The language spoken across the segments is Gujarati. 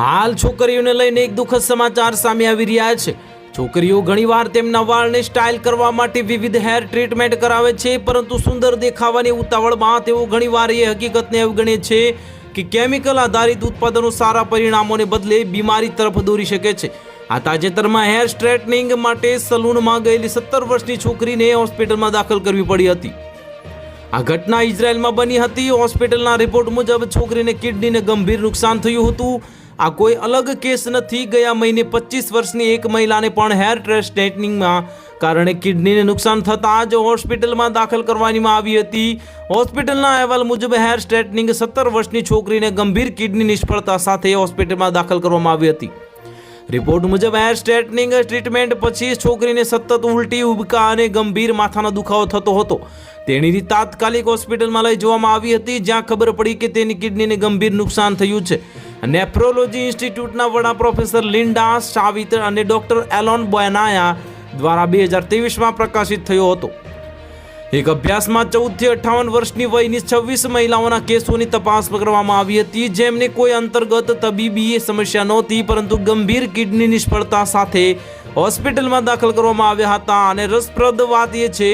હાલ છોકરીઓને લઈને એક દુઃખદ સમાચાર સામે આવી રહ્યા છે. છોકરીઓ ઘણીવાર તેમના વાળને સ્ટાઇલ કરવા માટે વિવિધ હેર ટ્રીટમેન્ટ કરાવે છે, પરંતુ સુંદર દેખાવાની ઉતાવળમાં તેઓ ઘણીવાર એ હકીકતને અવગણે છે કે કેમિકલ આધારિત ઉત્પાદનો સારા પરિણામોને બદલે બીમારી તરફ દોરી શકે છે. આ તાજેતરમાં હેર સ્ટ્રેટનિંગ માટે સલૂનમાં ગયેલી સત્તર વર્ષની છોકરીને હોસ્પિટલમાં દાખલ કરવી પડી હતી. આ ઘટના ઇઝરાયલમાં બની હતી. હોસ્પિટલના રિપોર્ટ મુજબ છોકરીને કિડનીને ગંભીર નુકસાન થયું હતું. આ કોઈ અલગ કેસ નથી. ગયા મહિને પચીસ વર્ષની એક મહિલાને પણ હેર સ્ટ્રેટનિંગમાં કારણે કિડનીને નુકસાન થતાં જ હોસ્પિટલમાં દાખલ કરવામાં આવી હતી. હોસ્પિટલના અહેવાલ મુજબ હેર સ્ટ્રેટનિંગ સત્તર વર્ષની છોકરીને ગંભીર કિડની નિષ્ફળતા સાથે હોસ્પિટલમાં દાખલ કરવામાં આવી હતી. રિપોર્ટ મુજબ હેર સ્ટ્રેટનિંગ ટ્રીટમેન્ટ પછી છોકરીને સતત ઉલટી, ઉબકા અને ગંભીર માથાનો દુખાવો થતો હતો. તેણીની તાત્કાલિક હોસ્પિટલમાં લઈ જવામાં આવી હતી, જ્યાં ખબર પડી કે તેની કિડનીને ગંભીર નુકસાન થયું છે. નેફ્રોલોજી ઇન્સ્ટિટ્યૂટના વડા પ્રોફેસર લિન્ડા શાવિતર અને ડોક્ટર એલોન બોયનાયા દ્વારા બે હજાર ત્રેવીસમાં પ્રકાશિત થયો હતો. એક અભ્યાસમાં ચૌદથી અઠ્ઠાવન વર્ષની વયની છવ્વીસ મહિલાઓના કેસોની તપાસ કરવામાં આવી હતી, જેમને કોઈ અંતર્ગત તબીબી સમસ્યા નહોતી, પરંતુ ગંભીર કિડની નિષ્ફળતા સાથે હોસ્પિટલમાં દાખલ કરવામાં આવ્યા હતા. અને રસપ્રદ વાત એ છે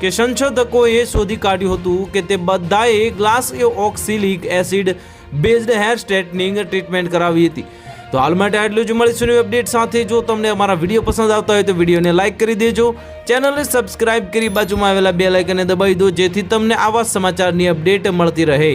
કે સંશોધકોએ શોધી કાઢ્યું હતું કે તે બધાએ glyoxylic acid based hair straightening treatment કરાવી હતી. તો હાલ માટે આટલું જ મળીશું નવી અપડેટ સાથે. જો તમને અમારા વીડિયો પસંદ આવતા હોય તો વિડીયોને લાઇક કરી દેજો. ચેનલને સબસ્ક્રાઇબ કરી બાજુમાં આવેલા બે લાઇકને દબાવી દો, જેથી તમને આવા સમાચારની અપડેટ મળતી રહે.